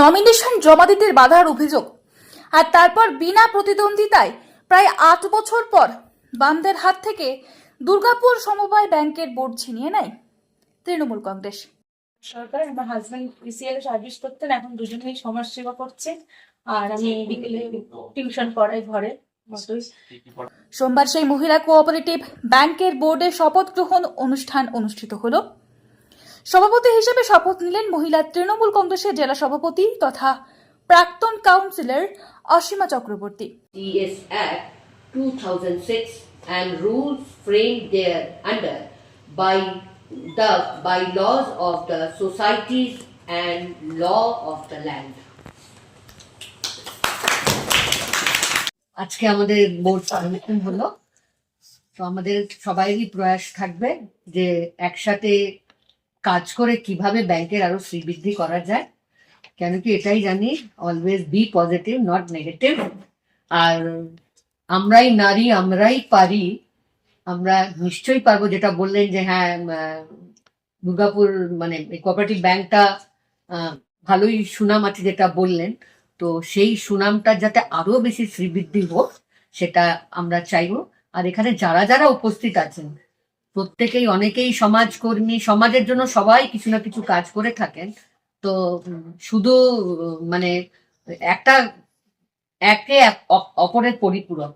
Nomination জমা দিতে বাধার অভিযোগ। আর তারপর বিনা প্রতিদ্বন্দ্বিতায় প্রায় আট বছর পর বামদের হাত থেকে দুর্গাপুর সমবায় ব্যাংকের বোর্ড ছিনিয়ে নেয়। তৃণমূল কংগ্রেস। সরকার আমার হাজবেন্ড পিসিএল সার্ভিস করতেন এখন দুজনেই সমাজ সেবা করছে আর আমি বিকেলে টিউশন পড়াই ঘরে। সোমবার সেই মহিলা কোঅপারেটিভ ব্যাংকের বোর্ডে শপথ গ্রহণ অনুষ্ঠান অনুষ্ঠিত হলো। সভাপতি হিসেবে শপথ নিলেন মহিলা তৃণমূল কংগ্রেসের জেলা সভাপতি তথা প্রাক্তন councillor Asima Chakraborty DS Act 2006 and rules framed thereunder by the bylaws of the societies and law of the land. আজকে আমাদের বোর্ড সাবমিশন হলো তো আমাদের সবাইরই প্রয়াস থাকবে যে একসাথে কাজ করে কীভাবে ব্যাংকের আরও শ্রীবৃদ্ধি করা যায়, কেন কি এটাই জানি always be positive not negative আর আমরাই নারী, আমরাই পারি, আমরা নিশ্চয়ই পারব যেটা বললেন যে হ্যাঁ দুর্গাপুর মানে কোঅপারেটিভ ব্যাংকটা ভালোই সুনাম আছে যেটা বললেন। তো সেই সুনামটা যাতে আরও বেশি শ্রীবৃদ্ধি হোক, সেটা আমরা চাইব। আর এখানে যারা যারা উপস্থিত আছেন প্রত্যেকেই অনেকেই সমাজকর্মী, সমাজের জন্য সবাই কিছু না কিছু কাজ করে থাকেন। তো শুধু মানে একটা, একে অপরের পরিপূরক।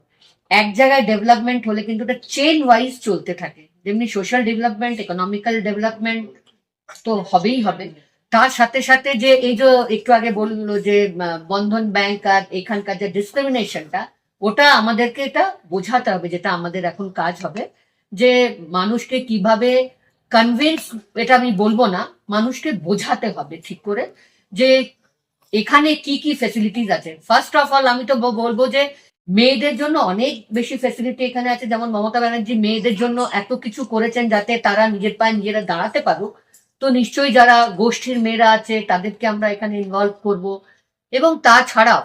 এক জায়গায় ডেভেলপমেন্ট হলে কিন্তু ওটা চেন ওয়াইজ চলতে থাকে। যেমনি সোশ্যাল ডেভেলপমেন্ট ইকোনমিক্যাল ডেভেলপমেন্ট তো হবেই হবে। তার সাথে সাথে যে, এই যে একটু আগে বলল যে বন্ধন ব্যাংক আর এখানকার যে ডিসক্রিমিনেশনটা ওটা আমাদেরকে এটা বোঝাতে হবে যেটা আমাদের এখন কাজ হবে। যে মানুষকে কীভাবে কনভিন্স এটা আমি বলব না, মানুষকে বোঝাতে হবে ঠিক করে যে এখানে কি কি ফেসিলিটিস আছে। ফার্স্ট অফ অল আমি তো বলব যে মেয়েদের জন্য অনেক বেশি ফেসিলিটি এখানে আছে। যেমন মমতা ব্যানার্জি মেয়েদের জন্য এত কিছু করেছেন যাতে তারা নিজের পায়ে নিজেরা দাঁড়াতে পারুক। তো নিশ্চয়ই যারা গোষ্ঠীর মেয়েরা আছে, তাদেরকে আমরা এখানে ইনভলভ করব। এবং তাছাড়াও,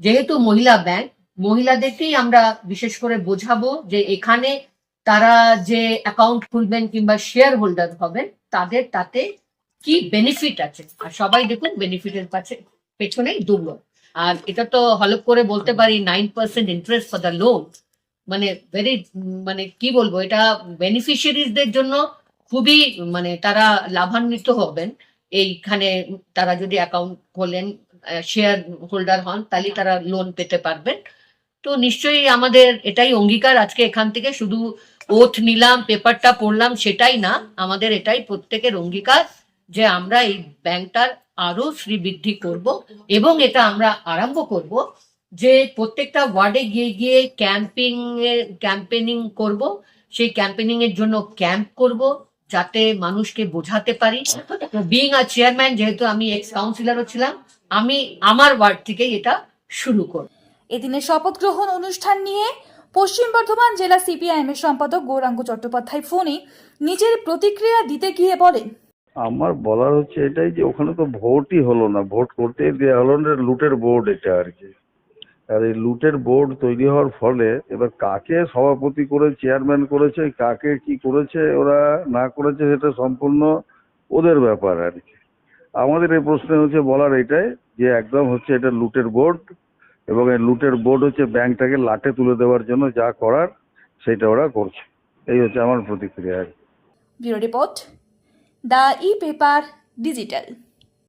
যেহেতু মহিলা ব্যাংক মহিলাদেরকেই আমরা বিশেষ করে বোঝাবো যে এখানে তারা যে অ্যাকাউন্ট খুলবেন কিংবা শেয়ার হোল্ডার হবেন, তাদের তাতে কি বেনিফিট আছে? আর সবাই দেখুন বেনিফিটের পাশে পেছনেই দুর্লভ আর এটা তো হলপ করে বলতে পারি nine percent interest for the loan মানে ভেরি মানে কি বলব, এটা বেনিফিশিয়ারিজদের জন্য খুবই মানে তারা লাভান্বিত হবেন। এইখানে তারা যদি অ্যাকাউন্ট খোলেন শেয়ার হোল্ডার হন, তাহলে তারা লোন পেতে পারবেন। তো নিশ্চয়ই আমাদের এটাই অঙ্গীকার আজকে এখান থেকে, শুধু ওথ নিলাম, পেপারটা পড়লাম, সেটাই না। আমাদের এটাই প্রত্যেকের অঙ্গীকার যে আমরা এই ব্যাংকটার আরও শ্রীবৃদ্ধি করব এবং এটা আমরা আরম্ভ করব যে প্রত্যেকটা ওয়ার্ডে গিয়ে গিয়ে ক্যাম্পিং ক্যাম্পেনিং করব। সেই ক্যাম্পেনিং এর জন্য ক্যাম্প করব যাতে মানুষকে বোঝাতে পারি। বিং আ চেয়ারম্যান যেহেতু আমি এক্স কাউন্সিলরও ছিলাম, আমি আমার ওয়ার্ড থেকেই এটা শুরু করব। এদিনের শপথ গ্রহণ অনুষ্ঠান নিয়ে পশ্চিম বর্ধমান জেলা সিপিআইএম এর সম্পাদক গৌরাঙ্গ চট্টোপাধ্যায় ফোনে নিজের প্রতিক্রিয়া দিতে গিয়ে বলেন, আমার বলার হচ্ছে এটাই যে ওখানে তো ভোটই হলো না, ভোট করতে দেওয়া হলো না, লুটের বোর্ড এটা আর কি। আর এই লুটের বোর্ড তৈরি হওয়ার ফলে এবার কাকে সভাপতি করে চেয়ারম্যান করেছে, কাকে কি করেছে, ওরা না করেছে সেটা সম্পূর্ণ ওদের ব্যাপার আর কি। আমাদের এই প্রশ্নে হচ্ছে বলার এটাই যে একদম হচ্ছে এটা লুটের বোর্ড এবং এই লুটের বোর্ড হচ্ছে ব্যাংকটাকে লাটে তুলে দেওয়ার জন্য যা করার সেটা ওরা করছে এই হচ্ছে আমার প্রতিক্রিয়া আর। Bureau report, the e paper digital